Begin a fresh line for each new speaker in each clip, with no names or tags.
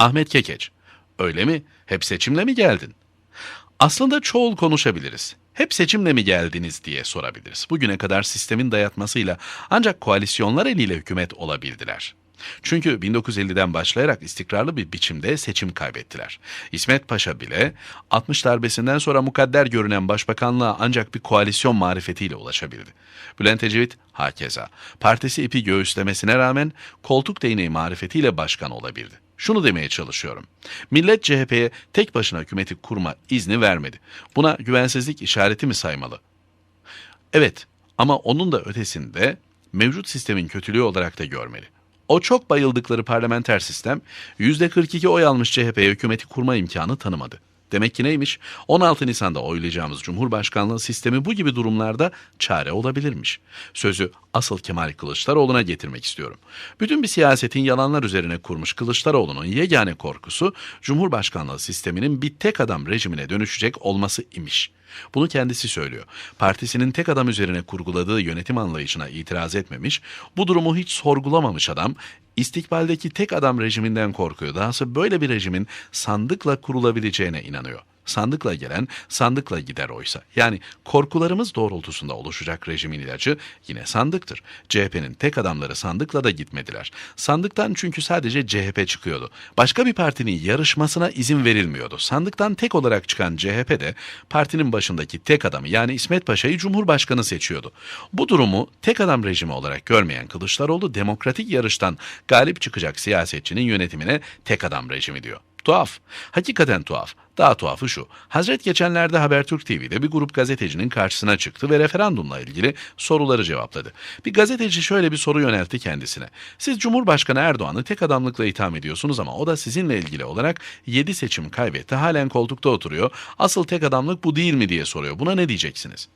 Ahmet Kekeç. Öyle mi? Hep seçimle mi geldin? Aslında çoğul konuşabiliriz. Hep seçimle mi geldiniz diye sorabiliriz. Bugüne kadar sistemin dayatmasıyla ancak koalisyonlar eliyle hükümet olabildiler. Çünkü 1950'den başlayarak istikrarlı bir biçimde seçim kaybettiler. İsmet Paşa bile 60 darbesinden sonra mukadder görünen başbakanlığa ancak bir koalisyon marifetiyle ulaşabildi. Bülent Ecevit hakeza partisi ipi göğüslemesine rağmen koltuk değneği marifetiyle başkan olabildi. Şunu demeye çalışıyorum. Millet CHP'ye tek başına hükümeti kurma izni vermedi. Buna güvensizlik işareti mi saymalı? Evet ama onun da ötesinde mevcut sistemin kötülüğü olarak da görmeli. O çok bayıldıkları parlamenter sistem %42 oy almış CHP'ye hükümeti kurma imkanı tanımadı. Demek ki neymiş? 16 Nisan'da oylayacağımız Cumhurbaşkanlığı sistemi bu gibi durumlarda çare olabilirmiş. Sözü asıl Kemal Kılıçdaroğlu'na getirmek istiyorum. Bütün bir siyasetin yalanlar üzerine kurmuş Kılıçdaroğlu'nun yegane korkusu Cumhurbaşkanlığı sisteminin bir tek adam rejimine dönüşecek olması imiş. Bunu kendisi söylüyor. Partisinin tek adam üzerine kurguladığı yönetim anlayışına itiraz etmemiş, bu durumu hiç sorgulamamış adam, istikbaldeki tek adam rejiminden korkuyor. Dahası böyle bir rejimin sandıkla kurulabileceğine inanıyor. Sandıkla gelen sandıkla gider oysa. Yani korkularımız doğrultusunda oluşacak rejimin ilacı yine sandıktır. CHP'nin tek adamları sandıkla da gitmediler. Sandıktan çünkü sadece CHP çıkıyordu. Başka bir partinin yarışmasına izin verilmiyordu. Sandıktan tek olarak çıkan CHP de partinin başındaki tek adamı yani İsmet Paşa'yı Cumhurbaşkanı seçiyordu. Bu durumu tek adam rejimi olarak görmeyen Kılıçdaroğlu demokratik yarıştan galip çıkacak siyasetçinin yönetimine tek adam rejimi diyor. Tuhaf. Hakikaten tuhaf. Daha tuhafı şu. Hazret geçenlerde Habertürk TV'de bir grup gazetecinin karşısına çıktı ve referandumla ilgili soruları cevapladı. Bir gazeteci şöyle bir soru yöneltti kendisine. Siz Cumhurbaşkanı Erdoğan'ı tek adamlıkla itham ediyorsunuz ama o da sizinle ilgili olarak 7 seçim kaybetti. Halen koltukta oturuyor. Asıl tek adamlık bu değil mi diye soruyor. Buna ne diyeceksiniz?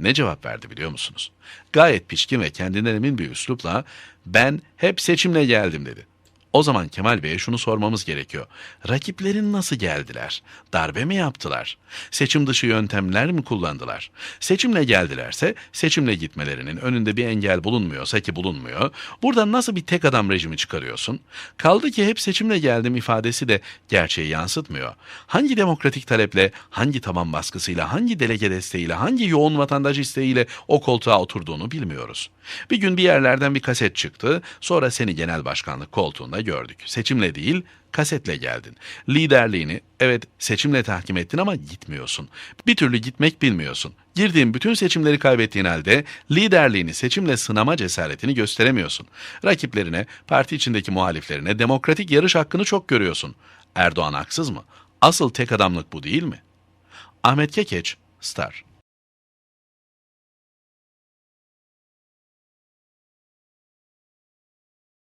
Ne cevap verdi biliyor musunuz? Gayet pişkin ve kendinden emin bir üslupla ben hep seçimle geldim dedi. O zaman Kemal Bey'e şunu sormamız gerekiyor. Rakiplerin nasıl geldiler? Darbe mi yaptılar? Seçim dışı yöntemler mi kullandılar? Seçimle geldilerse seçimle gitmelerinin önünde bir engel bulunmuyorsa ki bulunmuyor. Buradan nasıl bir tek adam rejimi çıkarıyorsun? Kaldı ki hep seçimle geldim ifadesi de gerçeği yansıtmıyor. Hangi demokratik taleple, hangi taban baskısıyla, hangi delege desteğiyle, hangi yoğun vatandaş isteğiyle o koltuğa oturduğunu bilmiyoruz. Bir gün bir yerlerden bir kaset çıktı, sonra seni genel başkanlık koltuğunda gördük. Seçimle değil, kasetle geldin. Liderliğini evet seçimle tahkim ettin ama gitmiyorsun. Bir türlü gitmek bilmiyorsun. Girdiğin bütün seçimleri kaybettiğin halde liderliğini seçimle sınama cesaretini gösteremiyorsun. Rakiplerine, parti içindeki muhaliflerine demokratik yarış hakkını çok görüyorsun. Erdoğan haksız mı? Asıl tek adamlık bu değil mi? Ahmet Kekeç, Star